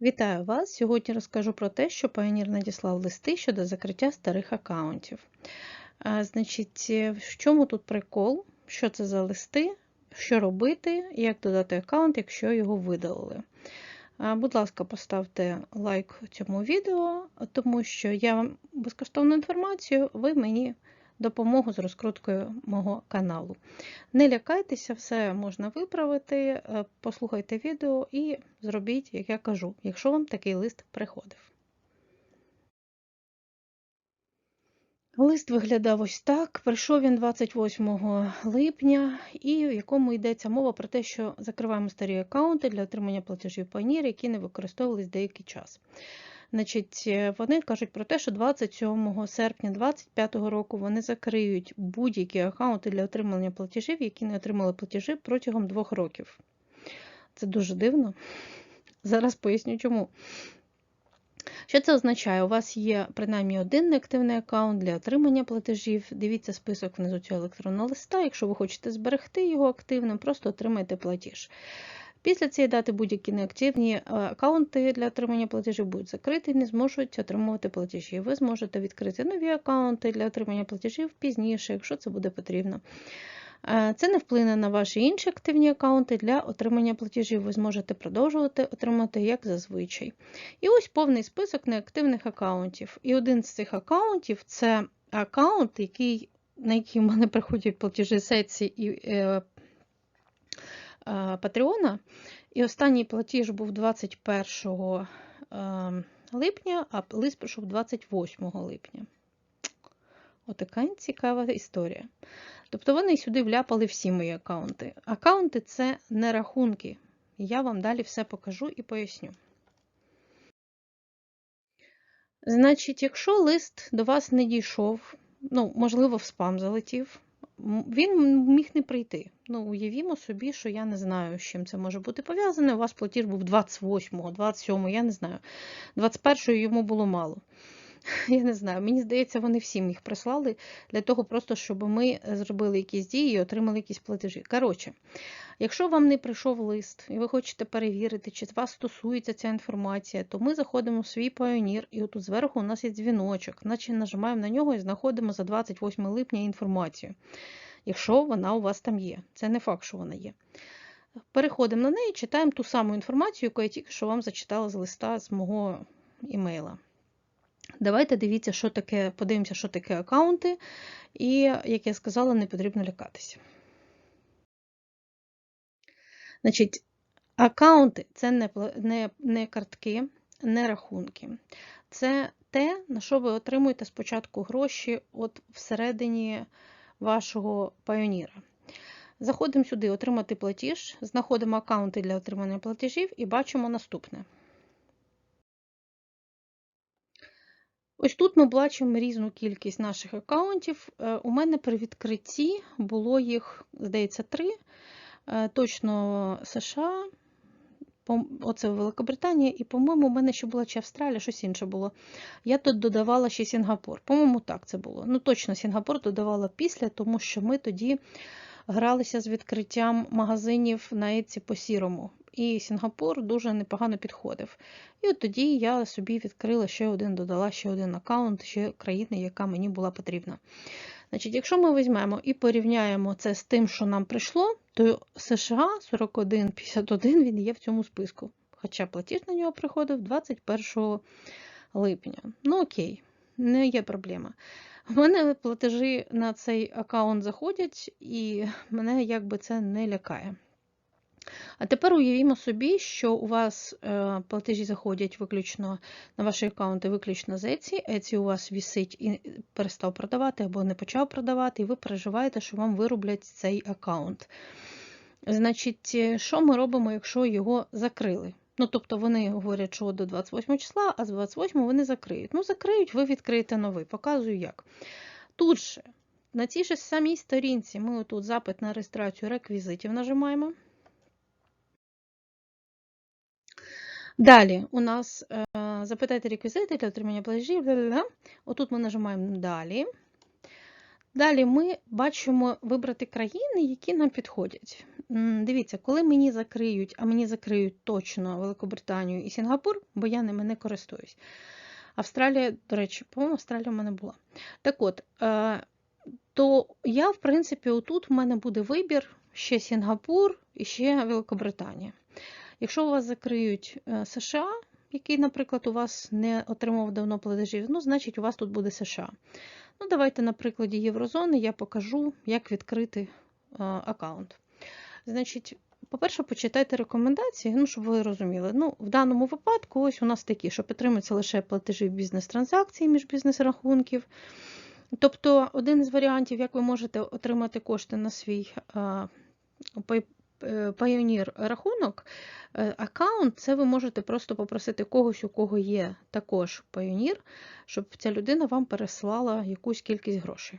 Вітаю вас! Сьогодні розкажу про те, що Pioneer надіслав листи щодо закриття старих аккаунтів. Значить, е, в чому тут прикол? Що це за листи? Що робити, як додати аккаунт, якщо його видалили. Будь ласка, поставте лайк цьому відео, тому що я вам безкоштовну інформацію, ви мені допомогу з розкруткою мого каналу. Не лякайтеся, все можна виправити, е, послухайте відео і зробіть, як я кажу, якщо вам такий лист приходив. Лист виглядав ось так. Прийшов він 28 липня, і в якому йдеться мова про те, що закриваємо старі аккаунти для отримання платежів Payoneer, які не використовувались деякий час. Значить, е, Вони кажуть про те, що 27 серпня 2025 року вони закриють будь-які аккаунти для отримання платежів, які не отримали платежі протягом двох років. Це дуже дивно. Зараз поясню чому. Що це означає? У вас є принаймні один неактивний аккаунт для отримання платежів. Дивіться список внизу цього електронного листа. Якщо ви хочете зберегти його активним, просто отримайте платіж. Після цієї дати будь-які неактивні е, аккаунти для отримання платежів будуть закриті і не зможуть отримувати платежі. Ви зможете відкрити нові аккаунти для отримання платежів пізніше, якщо це буде потрібно. Е, це не вплине на ваші інші активні аккаунти для отримання платежів. Ви зможете продовжувати отримати як зазвичай. І ось повний список неактивних аккаунтів. І один з цих аккаунтів це аккаунт, який, на який в мене приходять платежі сеці і е, Патреона. І останній платіж був 21 ем, липня, а лист прийшов 28 липня. Отака цікава історія. Тобто вони сюди вляпали всі мої аккаунти. Аккаунти це не рахунки. Я вам далі все покажу і поясню. Значить, якщо лист до вас не дійшов, ну, можливо, в спам залетів, він міг не прийти. Ну, уявімо собі, що я не знаю, з чим це може бути пов'язане. У вас платіж був 28-го, 27-го, я не знаю. 21-го йому було мало. Я не знаю, мені здається, вони всім їх прислали для того, просто щоб ми зробили якісь дії і отримали якісь платежі. Коротше, якщо вам не прийшов лист, і ви хочете перевірити, чи вас стосується ця інформація, то ми заходимо в свій Pioneer, і отут зверху у нас є дзвіночок, наче нажимаємо на нього і знаходимо за 28 липня інформацію. Якщо вона у вас там є. Це не факт, що вона є. Переходимо на неї, читаємо ту саму інформацію, яку я тільки що вам зачитала з листа з мого імейла. Давайте дивіться, що таке, подивимося, що таке аккаунти, і, як я сказала, не потрібно лякатися. Значить, аккаунти це не, не, не картки, не рахунки. Це те, на що ви отримуєте спочатку гроші от всередині вашого пайоніра. Заходимо сюди, отримати платіж, знаходимо аккаунти для отримання платежів і бачимо наступне. Ось тут ми бачимо різну кількість наших аккаунтів. Е, у мене при відкритті було їх, здається, три. Е, точно США, оце Великобританія, і, по-моєму, у мене ще була чи Австралія, щось інше було. Я тут додавала ще Сінгапур. По-моєму, так це було. Ну, точно, Сінгапур додавала після, тому що ми тоді гралися з відкриттям магазинів на Еці по сірому і Сінгапур дуже непогано підходив. І от тоді я собі відкрила ще один, додала ще один аккаунт, ще країни, яка мені була потрібна. Значить, Якщо ми візьмемо і порівняємо це з тим, що нам прийшло, то США 4151 він є в цьому списку. Хоча платіж на нього приходив 21 липня. Ну окей, не є проблема. У мене платежі на цей аккаунт заходять, і мене якби це не лякає. А тепер уявімо собі, що у вас е, платежі заходять виключно на ваші аккаунти, виключно з Etsy. Etsy у вас вісить і перестав продавати або не почав продавати, і ви переживаєте, що вам вироблять цей аккаунт. Значить, е, що ми робимо, якщо його закрили? Ну, тобто вони говорять, що до 28 числа, а з 28 вони закриють. Ну, закриють, ви відкриєте новий. Показую як. Тут же, на цій ж самій сторінці, ми тут запит на реєстрацію реквізитів нажимаємо. Далі у нас е, запитайте реквізити для отримання платежів. Отут ми нажимаємо Далі. Далі ми бачимо вибрати країни, які нам підходять. дивіться, коли мені закриють, а мені закриють точно Великобританію і Сінгапур, бо я ними не користуюсь. Австралія, до речі, по-моєму, Австралія в мене була. Так от, е, то я, в принципі, отут в мене буде вибір ще Сінгапур і ще Великобританія. Якщо у вас закриють е, США, який, наприклад, у вас не отримав давно платежів, ну, значить, у вас тут буде США. Ну, давайте на прикладі Єврозони я покажу, як відкрити е, аккаунт. Значить, по-перше, почитайте рекомендації, ну, щоб ви розуміли. Ну, в даному випадку, ось у нас такі, що підтримуються лише платежі бізнес-транзакцій між бізнес-рахунків. Тобто, один із варіантів, як ви можете отримати кошти на свій е, Payoneer рахунок, е, аккаунт, це ви можете просто попросити когось, у кого є також Payoneer, щоб ця людина вам переслала якусь кількість грошей.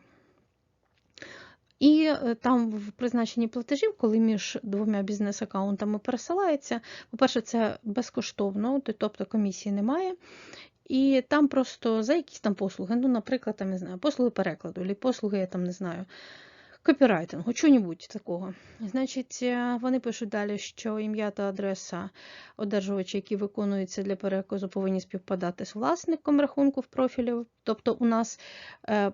І е, там в призначенні платежів, коли між двома бізнес-аккаунтами пересилається, по-перше, це безкоштовно, тобто комісії немає. І там просто за якісь там послуги, ну, наприклад, там, не знаю, послуги перекладу, або послуги, я там не знаю, копірайтингу, чого-небудь такого. Значить, е, вони пишуть далі, що ім'я та адреса одержувача, які виконуються для переказу, повинні співпадати з власником рахунку в профілі. Тобто у нас,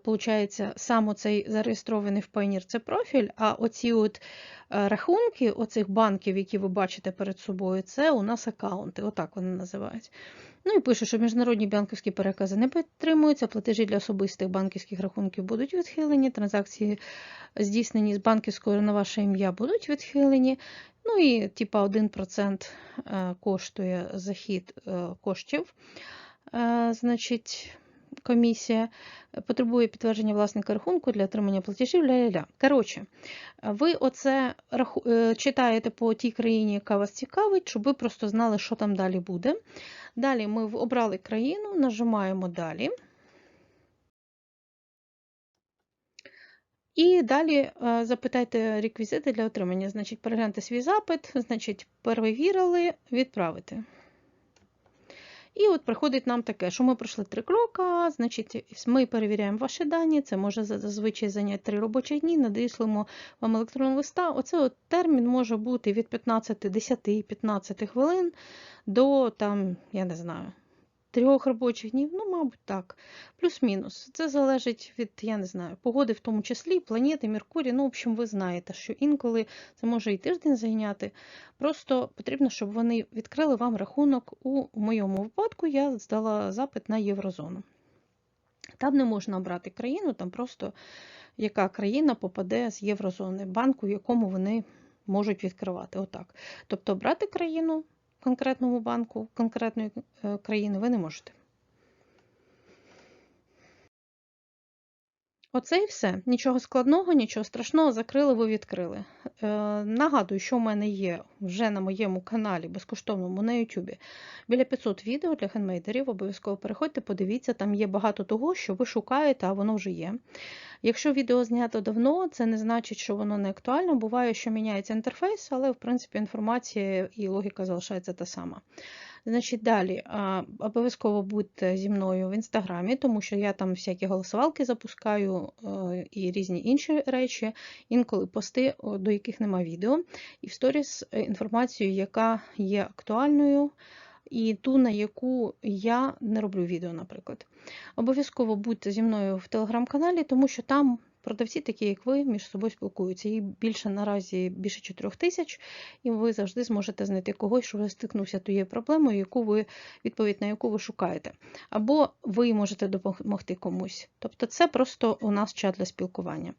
виходить, сам оцей зареєстрований в Payoneer – це профіль, а оці от е, рахунки оцих банків, які ви бачите перед собою, це у нас аккаунти, отак вони називають. Ну і пише, що міжнародні банківські перекази не підтримуються, платежі для особистих банківських рахунків будуть відхилені, транзакції здійснені з банківською на ваше ім'я будуть відхилені. Ну і типа 1% е, коштує захід е, коштів. Е, Значить, комісія потребує підтвердження власника рахунку для отримання платежів. Ля-ля-ля. Коротше, ви оце е, читаєте по тій країні, яка вас цікавить, щоб ви просто знали, що там далі буде. Далі ми обрали країну, нажимаємо далі. І далі е, запитайте реквізити для отримання. Значить, перегляньте свій запит, значить, перевірили, відправити. І от приходить нам таке, що ми пройшли три кроки, значить, ми перевіряємо ваші дані, це може за- зазвичай зайняти три робочі дні, надійшлимо вам електронного листа. Оце от термін може бути від 15, 10-15 хвилин до, там, я не знаю, трьох робочих днів, ну, мабуть, так. Плюс-мінус. Це залежить від, я не знаю, погоди, в тому числі, планети, Меркурій. Ну, в общем, ви знаєте, що інколи це може і тиждень зайняти. Просто потрібно, щоб вони відкрили вам рахунок. У моєму випадку я здала запит на Єврозону. Там не можна обрати країну, там просто яка країна попаде з Єврозони, банку, в якому вони можуть відкривати. Отак. Тобто обрати країну конкретному банку конкретної е, країни ви не можете. Оце і все. Нічого складного, нічого страшного, закрили, ви відкрили. Е, нагадую, що в мене є вже на моєму каналі безкоштовному на YouTube біля 500 відео для хендмейдерів. Обов'язково переходьте, подивіться, там є багато того, що ви шукаєте, а воно вже є. Якщо відео знято давно, це не значить, що воно не актуально. Буває, що міняється інтерфейс, але в принципі інформація і логіка залишається та сама. Значить, далі обов'язково будьте зі мною в інстаграмі, тому що я там всякі голосувалки запускаю е, і різні інші речі, інколи пости, до яких нема відео, і в сторіс е, інформацію, яка є актуальною, і ту, на яку я не роблю відео, наприклад. Обов'язково будьте зі мною в телеграм-каналі, тому що там продавці, такі як ви, між собою спілкуються. Їх більше наразі більше 4 тисяч, і ви завжди зможете знайти когось, що стикнувся тією проблемою, яку ви відповідь на яку ви шукаєте. Або ви можете допомогти комусь. Тобто, це просто у нас чат для спілкування.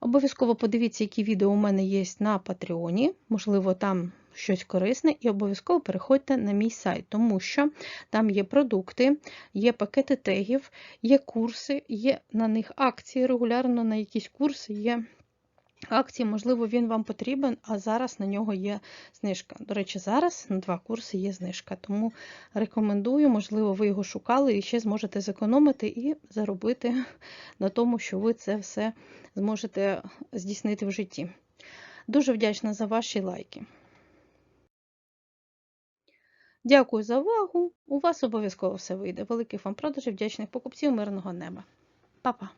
Обов'язково подивіться, які відео у мене є на Патреоні, можливо, там. Щось корисне, і обов'язково переходьте на мій сайт, тому що там є продукти, є пакети тегів, є курси, є на них акції регулярно на якісь курси є акції, можливо, він вам потрібен, а зараз на нього є знижка. До речі, зараз на два курси є знижка, тому рекомендую, можливо, ви його шукали і ще зможете зекономити і заробити на тому, що ви це все зможете здійснити в житті. Дуже вдячна за ваші лайки. Дякую за увагу. У вас обов'язково все вийде. Великих вам продажів, вдячних покупців, мирного неба. Па-па!